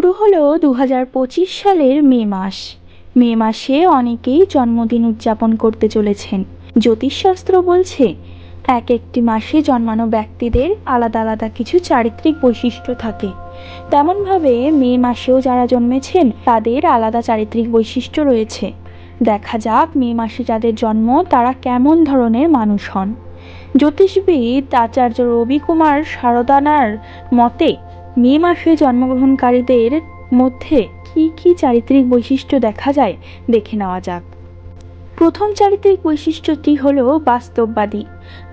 শুরু হলো দু হাজার পঁচিশ সালের মে মাস। মে মাসে অনেকেই জন্মদিন উদযাপন করতে চলেছেন। জ্যোতিষশাস্ত্র বলছে, এক একটি মাসে জন্মানো ব্যক্তিদের আলাদা আলাদা কিছু চারিত্রিক বৈশিষ্ট্য থাকে। তেমনভাবে মে মাসেও যারা জন্মেছেন, তাদের আলাদা চারিত্রিক বৈশিষ্ট্য রয়েছে। দেখা যাক মে মাসে যাদের জন্ম, তারা কেমন ধরনের মানুষ হন। জ্যোতিষবিদ আচার্য রবি কুমার সারদানার মতে মে মাসে জন্মগ্রহণকারীদের মধ্যে কি কি চারিত্রিক বৈশিষ্ট্য দেখা যায় দেখে নেওয়া যাক। প্রথম চারিত্রিক বৈশিষ্ট্যটি হলো বাস্তববাদী।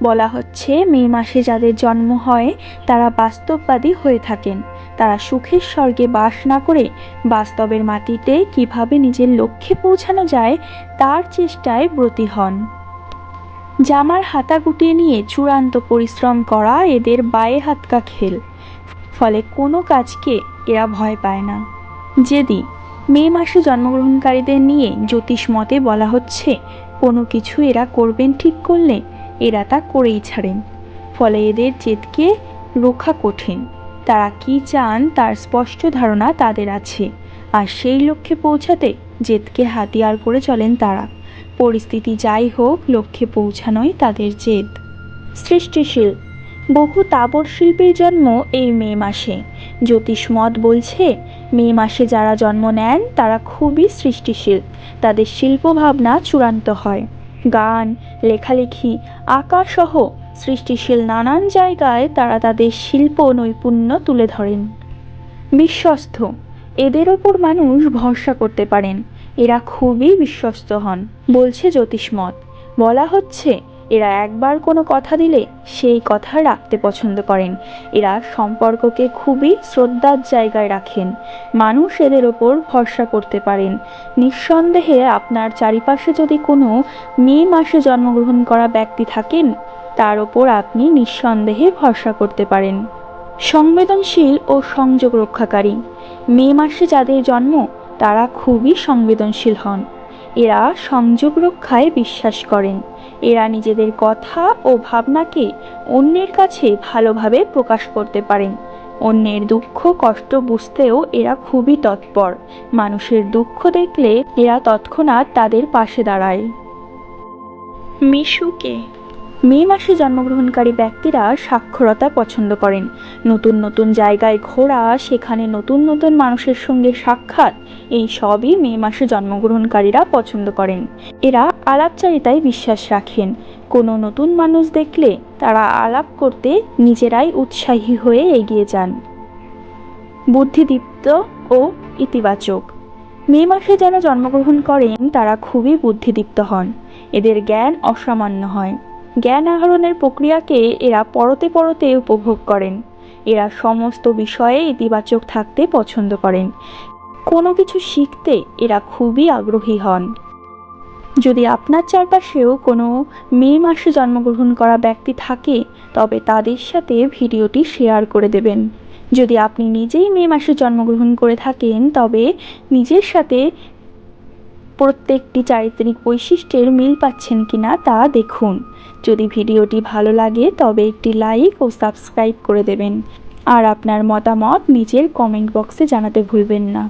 বলা হচ্ছে মে মাসে যাদের জন্ম হয়, তারা বাস্তববাদী হয়ে থাকেন। তারা সুখের স্বর্গে বাস না করে বাস্তবের মাটিতে কীভাবে নিজের লক্ষ্যে পৌঁছানো যায়, তার চেষ্টায় ব্রতী হন। জামার হাতা গুটিয়ে নিয়ে চূড়ান্ত পরিশ্রম করা এদের বায়ে হাতকা খেল ফলে কোনো কাজকে এরা ভয় পায় না। যেদি মে মাসে জন্মগ্রহণকারীদের নিয়ে জ্যোতিষ মতে বলা হচ্ছে, কোনো কিছু এরা করবেন ঠিক করলে এরা তা করেই ছাড়েন। ফলে এদের জেদকে রক্ষা কঠিন। তারা কি চান তার স্পষ্ট ধারণা তাদের আছে। আর সেই লক্ষ্যে পৌঁছাতে জেদকে হাতিয়ার করে চলেন তারা। পরিস্থিতি যাই হোক, লক্ষ্যে পৌঁছানোই তাদের জেদ। সৃষ্টিশীল বহু তাবর শিল্পীর জন্ম এই মে মাসে। জ্যোতিষমত বলছে, মে মাসে যারা জন্ম নেন, তারা খুবই সৃষ্টিশীল। তাদের শিল্প ভাবনা চূড়ান্ত হয়। গান, লেখালেখি আঁকা সহ সৃষ্টিশীল নানান জায়গায় তারা তাদের শিল্প নৈপুণ্য তুলে ধরেন। বিশ্বস্ত। এদের ওপর মানুষ ভরসা করতে পারেন। এরা খুবই বিশ্বস্ত হন, বলছে জ্যোতিষমত বলা হচ্ছে এরা একবার কোনো কথা দিলে সেই কথা রাখতে পছন্দ করেন। এরা সম্পর্ককে খুবই শ্রদ্ধার জায়গায় রাখেন। মানুষ এদের ওপর ভরসা করতে পারেন। নিঃসন্দেহে আপনার চারিপাশে যদি কোনো মে মাসে জন্মগ্রহণ করা ব্যক্তি থাকেন, তার ওপর আপনি নিঃসন্দেহে ভরসা করতে পারেন। সংবেদনশীল ও সংযোগ রক্ষাকারী। মে মাসে যাদের জন্ম, তারা খুবই সংবেদনশীল হন। এরা সংযোগ রক্ষায় বিশ্বাস করেন। এরা নিজেদের কথা ও ভাবনাকে অন্যের কাছে ভালোভাবে প্রকাশ করতে পারেন। অন্যের দুঃখ, কষ্ট বুঝতেও এরা খুবই তৎপর। মানুষের দুঃখ দেখলে এরা তৎক্ষণাৎ তাদের পাশে দাঁড়ায়। মিশুকে মে মাসে জন্মগ্রহণকারী ব্যক্তিরা সাক্ষরতা পছন্দ করেন। নতুন নতুন জায়গায় ঘোরা, সেখানে নতুন নতুন মানুষের সঙ্গে সাক্ষাৎ, এই সবই মে মাসে জন্মগ্রহণকারীরা পছন্দ করেন। এরা আলাপচারিতায় বিশ্বাস রাখেন। কোনো নতুন মানুষ দেখলে তারা আলাপ করতে নিজেরাই উৎসাহী হয়ে এগিয়ে যান। বুদ্ধিদীপ্ত ও ইতিবাচক। মে মাসে যারা জন্মগ্রহণ করেন তারা খুবই বুদ্ধিদীপ্ত হন। এদের জ্ঞান অসামান্য হয়। জ্ঞান আহরণের প্রক্রিয়াকে এরা পরতে পরতে উপভোগ করেন। এরা সমস্ত বিষয়ে ইতিবাচক থাকতে পছন্দ করেন। কোনো কিছু শিখতে এরা খুবই আগ্রহী হন। যদি আপনার চারপাশেও কোনো মে মাসে জন্মগ্রহণ করা ব্যক্তি থাকে, তবে তাদের সাথে ভিডিওটি শেয়ার করে দেবেন। যদি আপনি নিজেই মে মাসে জন্মগ্রহণ করে থাকেন, তবে নিজের সাথে প্রত্যেকটি চারিত্রিক বৈশিষ্ট্যের মিল পাচ্ছেন কিনা তা দেখুন। যদি ভিডিওটি ভালো লাগে, তবে একটি লাইক ও সাবস্ক্রাইব করে দেবেন। আর আপনার মতামত নিজের কমেন্ট বক্সে জানাতে ভুলবেন না।